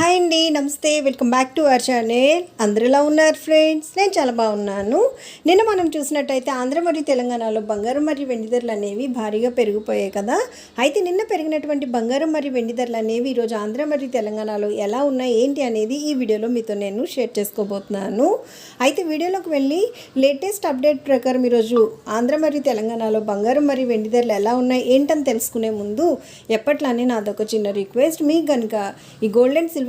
Hi అండి నమస్తే. Welcome back to our channel. అందరు ఎలా ఉన్నారు ఫ్రెండ్స్? నేను చాలా బాగున్నాను. నిన్న మనం చూసినట్టయితే ఆంధ్ర మరియు తెలంగాణలో బంగారం మరియు వెండి ధరలు అనేవి భారీగా పెరిగిపోయాయి కదా. అయితే నిన్న పెరిగినటువంటి బంగారం మరియు వెండి ధరలు అనేవి ఈరోజు ఆంధ్ర మరియు తెలంగాణలో ఎలా ఉన్నాయి ఏంటి అనేది ఈ వీడియోలో మీతో నేను షేర్ చేసుకోబోతున్నాను. అయితే వీడియోలోకి వెళ్ళి లేటెస్ట్ అప్డేట్ ప్రకారం ఈరోజు ఆంధ్ర మరియు తెలంగాణలో బంగారం మరియు వెండి ధరలు ఎలా ఉన్నాయి ఏంటని తెలుసుకునే ముందు ఎప్పట్లానే నాదొక చిన్న రిక్వెస్ట్. మీకు కనుక ఈ gold and silver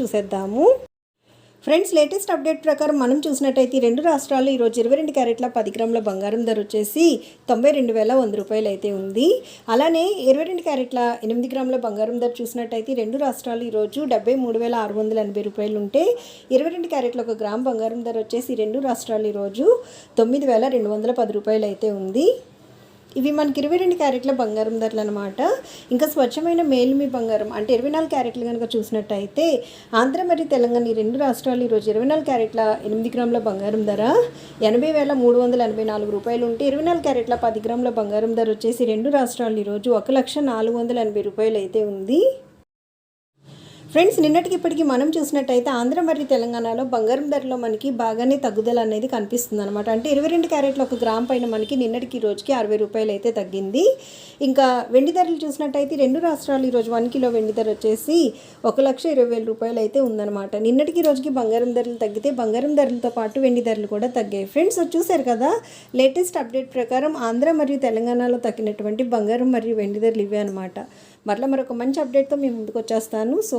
చూసేద్దాము. ఫ్రెండ్స్ లేటెస్ట్ అప్డేట్ ప్రకారం మనం చూసినట్టయితే రెండు రాష్ట్రాల్లో ఈరోజు ఇరవై రెండు క్యారెట్ల పది గ్రాముల బంగారం ధర వచ్చేసి తొంభై రెండు వేల వంద రూపాయలు అయితే ఉంది. అలానే ఇరవై రెండు క్యారెట్ల ఎనిమిది గ్రాముల బంగారం ధర చూసినట్టయితే రెండు రాష్ట్రాలు ఈరోజు డెబ్బై మూడు వేల ఆరు వందల ఎనభై రూపాయలు ఉంటే ఇరవై రెండు క్యారెట్ల ఒక గ్రామ్ బంగారం ధర వచ్చేసి రెండు రాష్ట్రాలు ఈరోజు తొమ్మిది వేల రెండు వందల పది రూపాయలు అయితే ఉంది. ఇవి మనకి ఇరవై రెండు క్యారెట్ల బంగారం ధరలు అనమాట ఇంకా స్వచ్ఛమైన మేలిమి బంగారం. అంటే ఇరవై నాలుగు క్యారెట్లు కనుక చూసినట్టయితే ఆంధ్ర మరియు తెలంగాణ ఈ రెండు రాష్ట్రాలు ఈరోజు ఇరవై నాలుగు క్యారెట్ల ఎనిమిది గ్రాముల బంగారం ధర ఎనభై వేల మూడు వందల ఎనభై నాలుగు రూపాయలు ఉంటే ఇరవై నాలుగు క్యారెట్ల పది గ్రాముల బంగారం ధర వచ్చేసి రెండు రాష్ట్రాలు ఈరోజు ఒక లక్ష నాలుగు వందల ఎనభై రూపాయలు అయితే ఉంది. ఫ్రెండ్స్ నిన్నటికి ఇప్పటికి మనం చూసినట్టయితే ఆంధ్ర మరియు తెలంగాణలో బంగారం ధరలో మనకి బాగానే తగ్గుదల అనేది కనిపిస్తుంది అనమాట అంటే ఇరవై రెండు క్యారెట్లు ఒక గ్రామ్ పైన మనకి నిన్నటికి రోజుకి అరవై రూపాయలు అయితే తగ్గింది. ఇంకా వెండి ధరలు చూసినట్టయితే రెండు రాష్ట్రాలు ఈరోజు వన్ కిలో వెండి ధర వచ్చేసి ఒక లక్ష ఇరవై వేల రూపాయలు అయితే ఉందన్నమాట. నిన్నటికి రోజుకి బంగారం ధరలు తగ్గితే బంగారం ధరలతో పాటు వెండి ధరలు కూడా తగ్గాయి. ఫ్రెండ్స్ చూశారు కదా లేటెస్ట్ అప్డేట్ ప్రకారం ఆంధ్ర మరియు తెలంగాణలో తగ్గినటువంటి బంగారం మరియు వెండి ధరలు ఇవే అనమాట మరలా మరొక మంచి అప్డేట్తో మేము ముందుకు వచ్చేస్తాను. So